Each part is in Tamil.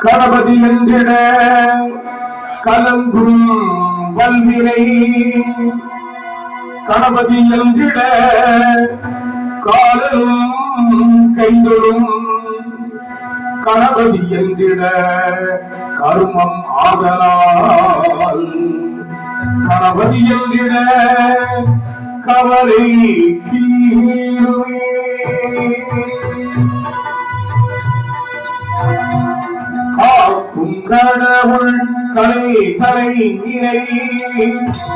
கணபதி என்றிட கலங்கும் வல்வினை. கணபதி என்றிட காலனும் கைகளும் கணபதி என்றிட கருமம் ஆதலால். கணபதி என்றிட கவலை தீருமே கடவுள் கலை சரை நிலை.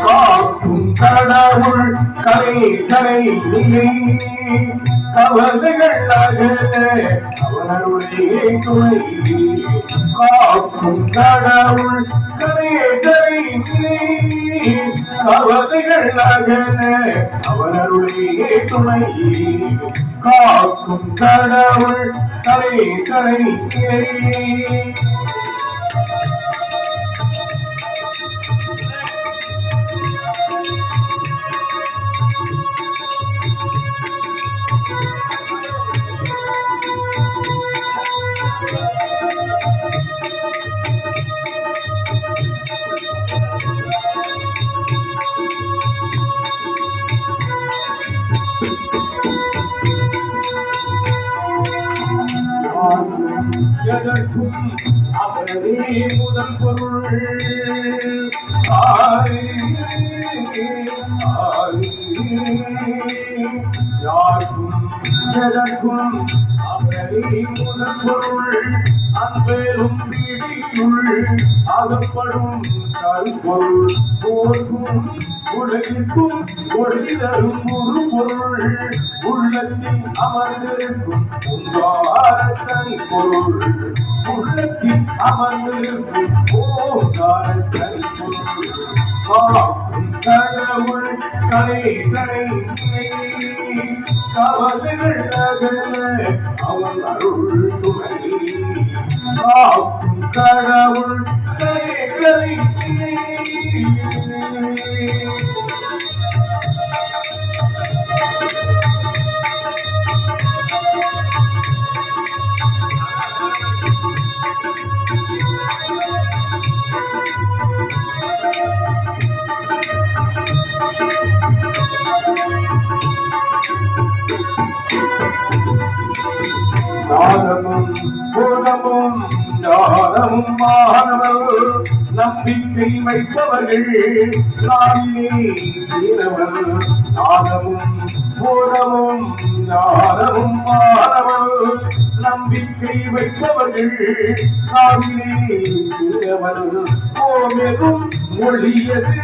காக்கும் கடவுள் கலை சரை நிலை. கவலைகள் அவருடைய துணை காக்கும் கடவுள் கலை சரை நிலை. கவலைகள் அவருடைய துணை காக்கும் கடவுள் கலை கலை நிலை. எதற்கும் அவரே முதல் பொருள் ஆரே, ஆரே. யாருக்கும் எதற்கும் அவரே முதல் பொருள் பிடியுள் அகப்படும் கருப்பொருள் போர்க்கும் உலகிற்கும் ஒளி தரும் ஒரு பொருள் உள்ளத்தில் அமர்ந்திருக்கும் உங்கார பொருள் உள்ளத்தில் அமர்ந்திருக்கும் ஓங்கார பொருள் கடவுள் கலை கலை கவலைகள் அகல அவன் அருள் துணை. காக்கும் கடவுள் கலை கலை நாதமும் பூதமும் ஜாதமும் மாணவர் நம்பிக்கை வைத்தவர்கள். நாவிலே தீரவர் நாதமும் பூதமும் ஞானமும் மாணவர் நம்பிக்கை வைத்தவர்கள். நாவிலே தீரவர் ஓமெரும் மொழியது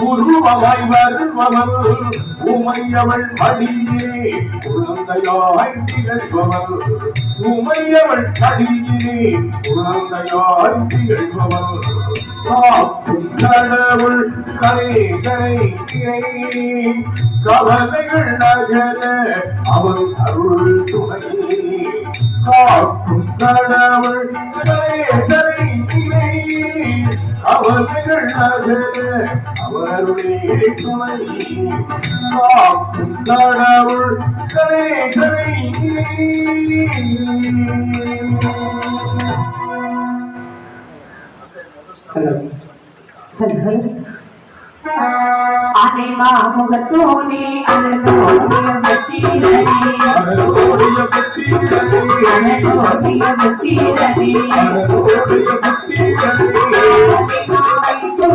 உருவமாய் வருபவள் உமையவள் மடியே குழந்தையாய் திகழ்பவள் உமையவள் மடியே குழந்தையாய் திகழ்பவள் காக்கும் கடவுள் கரை கரை திரை கவலைகள் நகர அவள் அருள் துணை காக்கும் கடவுள் கரை கரை திரை அவர்கள் நகர அவருடைய துணை காக்கும் கடவுள் கரை கரை அனைமா முகத்தோனே அனலோடிய பத்திரனே அவருடைய புத்திரனே அனலோடிய பத்திரனே அவருடைய புத்திரனே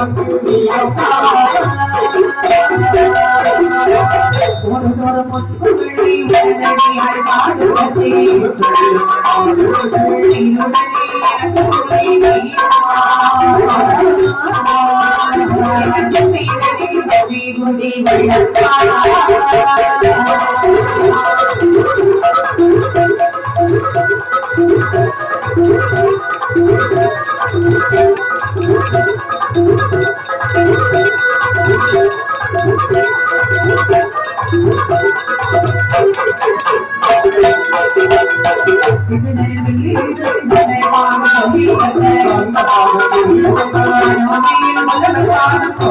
வந்து கொடி விடப்பா ஆயிரத்தை